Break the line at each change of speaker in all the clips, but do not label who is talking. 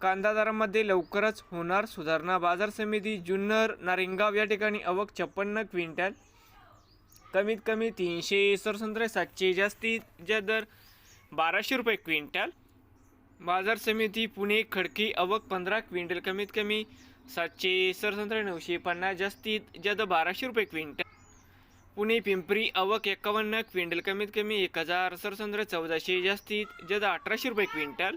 कांदा दरामध्ये लवकरच होणार सुधारणा. बाजार समिती जुन्नर नारिंगाव या ठिकाणी अवक छप्पन्न क्विंटल. कमीत कमी तीनशे सरसंत्रे सातशे जास्तीत जा दर बाराशे रुपये क्विंटल. बाजार समिती पुणे खडकी अवक पंधरा क्विंटल. कमीत कमी सातशे सरसंत्रे नऊशे पन्नास जास्तीत जास्त बाराशे रुपये क्विंटल. पुणे पिंपरी अवक एकावन्न क्विंटल. कमीत कमी एक हजार सरसंत्रे चौदाशे जास्तीत जास्त अठराशे रुपये क्विंटल.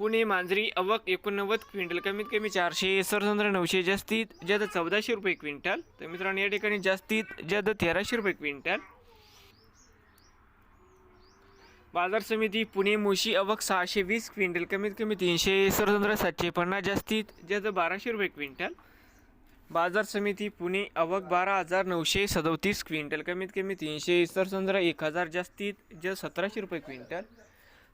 पुणे मांजरी अवक एकोणनव्वद क्विंटल. कमीत कमी चारशे सरसंद्र नऊशे जास्तीत ज्यादा चौदाशे रुपये क्विंटल. तर मित्रांनो या ठिकाणी जास्तीत ज्यादा तेराशे रुपये क्विंटल. बाजार समिती पुणे मोशी अवक सहाशे वीस क्विंटल. कमीत कमी तीनशे सरसंद्र सातशे पन्नास जास्तीत ज्यादा बाराशे रुपये क्विंटल. बाजार समिती पुणे अवक बारा हजार नऊशे सदोतीस क्विंटल. कमीत कमी तीनशे सरसंद्र एक हजार जास्तीत ज्या सतराशे रुपये क्विंटल.